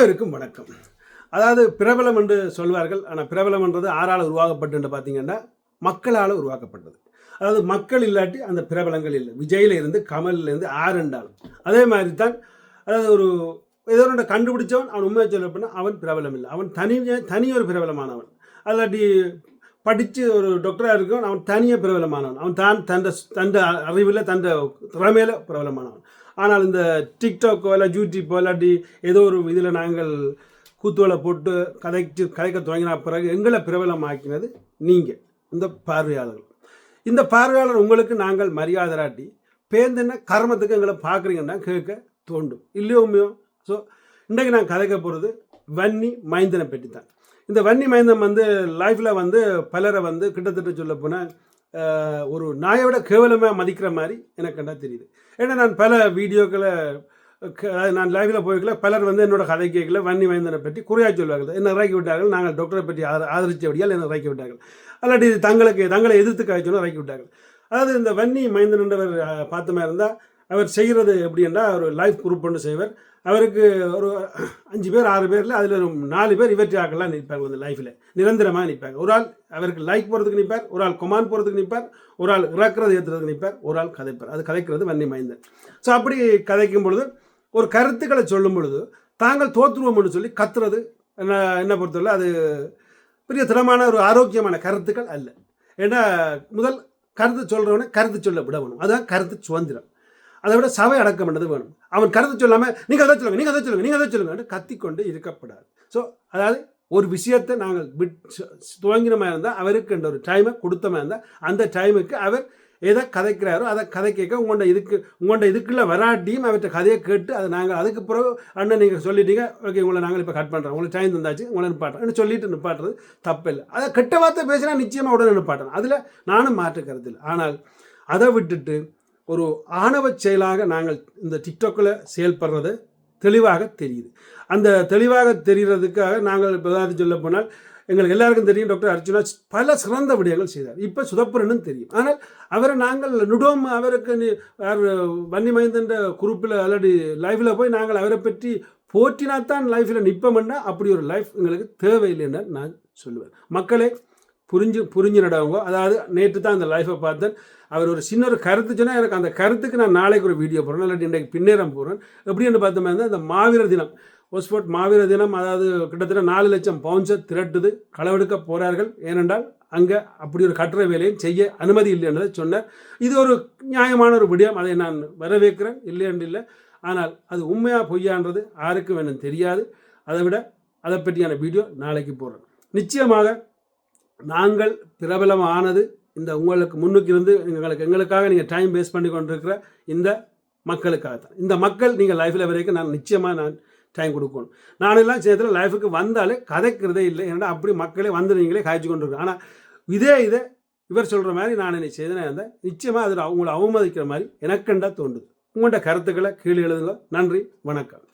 அனைவருக்கும் வணக்கம். அதாவது பிரபலம் என்று சொல்வார்கள் ஆனால் பிரபலம் என்றது ஆறால் உருவாக்கப்பட்டு பார்த்தீங்கன்னா மக்களால் உருவாக்கப்பட்டது. அதாவது மக்கள் இல்லாட்டி அந்த பிரபலங்கள் இல்லை. விஜயில இருந்து கமல்ல இருந்து ஆறுண்டாலும் அதே மாதிரி தான் அதாவது ஒரு ஏதோ ஒன்று கண்டுபிடிச்சவன் அவன் உண்மையை சொல்ல அவன் பிரபலம் இல்லை. அவன் தனி தனி ஒரு பிரபலமானவன். அல்லாட்டி படித்து ஒரு டாக்டராக இருக்கவன் அவன் தனியாக பிரபலமானவன். அவன் தான் தன் தந்த அறிவில் தன் திறமையில் பிரபலமானவன். ஆனால் இந்த டிக்டாக்கோ இல்லை யூடியூப்போ இல்லாட்டி ஏதோ ஒரு இதில் நாங்கள் கூத்துவலை போட்டு கதைச்சு கதைக்க தொடங்கின பிறகு எங்களை பிரபலமாக்கினது நீங்கள் இந்த பார்வையாளர்கள். இந்த பார்வையாளர் உங்களுக்கு நாங்கள் மரியாதைராட்டி பேந்தென்ன கர்மத்துக்கு எங்களை பார்க்குறீங்கன்னா கேட்க தோண்டும். இல்லையோ உண்மையோ? ஸோ இன்றைக்கு நான் கதைக்க போகிறது வன்னி மைந்தனை பற்றி தான் இந்த வன்னி மைந்தன் வந்து லைஃப்பில் வந்து பலரை வந்து கிட்டத்தட்ட சொல்ல போனால் ஒரு நாயை விட கேவலமாக மதிக்கிற மாதிரி எனக்கு கண்டா தெரியுது. ஏன்னா நான் பல வீடியோக்களை நான் லைவில் போய்க்கல பலர் வந்து என்னோட கதை கேட்கல வன்னி மைந்தனை பற்றி குறையாக சொல்வார்கள். என்ன இறக்கி விட்டார்கள் நாங்கள் டாக்டரை பற்றி ஆத- ஆதரித்தபடியால் என்ன இறக்கி விட்டார்கள். அல்லாட்டி தங்களுக்கு தங்களை எதிர்த்து காய்ச்சணும் இறக்கி விட்டார்கள். அதாவது இந்த வன்னி மைந்தன் என்றவர் அஹ், இருந்தால் அவர் செய்கிறது எப்படி என்றால் ஒரு லைஃப் குரூப் ஒன்று செய்வர். அவருக்கு ஒரு அஞ்சு பேர் ஆறு பேரில் அதில் ஒரு நாலு பேர் இவற்றாக்கெல்லாம் நிற்பாங்க அந்த லைஃப்பில் நிரந்தரமாக நிற்பாங்க. ஒரு ஆள் அவருக்கு லைக் போகிறதுக்கு நிற்பார் ஒரு ஆள் கொமான் போகிறதுக்கு நிற்பார் ஒரு ஆள் இறக்குறது ஏற்றுறதுக்கு நிற்பார் ஒரு ஆள் கதைப்பார். அது கதைக்கிறது வன்னி மைந்தன். ஸோ அப்படி கதைக்கும் பொழுது ஒரு கருத்துக்களை சொல்லும் பொழுது தாங்கள் தோற்றுருவோம்னு சொல்லி கத்துறது என்ன என்ன பொறுத்தவரை அது பெரிய திறமான ஒரு ஆரோக்கியமான கருத்துக்கள் அல்ல. ஏன்னா முதல் கருத்து சொல்கிறவனை கருத்து சொல்ல விட அதுதான் கருத்து சுதந்திரம். அதை விட சபை அடக்கம் பண்ணது வேணும். அவன் கருத்து சொல்லாமல் நீங்கள் அதை சொல்லுங்க நீங்கள் அதை சொல்லுங்க நீங்கள் அதை சொல்லுங்க கத்திக்கொண்டு இருக்கப்படாது. ஸோ அதாவது ஒரு விஷயத்தை நாங்கள் விட் துவங்கினமா இருந்தால் அவருக்கு என்ற ஒரு டைமை கொடுத்தமா இருந்தால் அந்த டைமுக்கு அவர் எதை கதைக்கிறாரோ அதை கதை கேட்க உங்கள்கிட்ட இதுக்கு உங்கள்கிட்ட இதுக்குள்ள வராட்டியும் அவர்கிட்ட கதையை கேட்டு அதை நாங்கள் அதுக்கு பிறகு அண்ணன் நீங்கள் சொல்லிட்டீங்க ஓகே உங்களை நாங்கள் இப்போ கட் பண்ணுறோம் உங்களுக்கு டைம் தந்தாச்சு உங்களை நிப்பாட்டுறோம் சொல்லிட்டு நிப்பாட்டுறது தப்பில்லை. அதை கெட்ட வார்த்தை பேசினா நிச்சயமாக உடனே நிப்பாட்டணும் அதில் நானும் மாற்று கருத்து இல்லை. ஆனால் அதை விட்டுட்டு ஒரு ஆணவ செயலாக நாங்கள் இந்த டிக்டாக்கில் செயல்படுறது தெளிவாக தெரியுது. அந்த தெளிவாக தெரிகிறதுக்காக நாங்கள் இப்போ உதாரணத்துக்கு சொல்ல போனால் எங்களுக்கு எல்லாருக்கும் தெரியும் டாக்டர் அர்ஜுனா பல சிறந்த விடயங்கள் செய்தார். இப்போ சுதப்புரனும் தெரியும். ஆனால் அவரை நாங்கள் நுடோம் அவருக்கு வன்னி மைந்தன்ற குரூப்பில் அல்லடி லைஃப்பில் போய் நாங்கள் அவரை பற்றி போற்றினாத்தான் லைஃப்பில் நிற்போம்னா அப்படி ஒரு லைஃப் எங்களுக்கு தேவையில்லைன்னு நான் சொல்லுவேன். மக்களே புரிஞ்சு புரிஞ்சு நடவங்க அதாவது நேற்று தான் அந்த லைஃப்பை பார்த்தேன். அவர் ஒரு சின்ன ஒரு கருத்து சொன்னால் எனக்கு அந்த கருத்துக்கு நான் நாளைக்கு ஒரு வீடியோ போடுறேன். இல்லாட்டி இன்றைக்கு பின்னேறம் போடுறேன். எப்படின்னு பார்த்தோம்னா இருந்தால் அந்த மாவீரர் தினம். ஒஸ்போர்ட் மாவீர தினம் அதாவது கிட்டத்தட்ட நாலு லட்சம் பவுன்ஸை திரட்டுது களவெடுக்க போகிறார்கள் ஏனென்றால் அங்கே அப்படி ஒரு கட்டுரை வேலையும் செய்ய அனுமதி இல்லை என்றதை சொன்னார். இது ஒரு நியாயமான ஒரு விடயம். அதை நான் வரவேற்கிறேன். இல்லை என்று இல்லை. ஆனால் அது உண்மையாக பொய்யான்றது யாருக்கும் வேணும் தெரியாது. அதை விட அதை பற்றியான வீடியோ நாளைக்கு போடுறேன். நிச்சயமாக நாங்கள் பிரபலமானது இந்த உங்களுக்கு முன்னுக்கு இருந்து எங்களுக்கு எங்களுக்காக நீங்கள் டைம் வேஸ்ட் பண்ணி கொண்டிருக்கிற இந்த மக்களுக்காக தான் இந்த மக்கள் நீங்கள் லைஃப்பில் வரைக்கும் நான் நிச்சயமாக நான் டைம் கொடுக்கணும். நானெல்லாம் சேர்த்துல லைஃபுக்கு வந்தாலே கதைக்கிறதே இல்லை. ஏன்னா அப்படி மக்களே வந்து நீங்களே காய்ச்சி கொண்டு இருக்கோம் ஆனால் இதே இதை இவர் சொல்கிற மாதிரி நான் என்னை செய்தனே இருந்தேன் நிச்சயமாக அதில் அவங்கள அவமதிக்கிற மாதிரி எனக்கெண்டா தோன்றுது. உங்கள்கிட்ட கருத்துக்களை கீழே எழுதுங்க நன்றி வணக்கம்.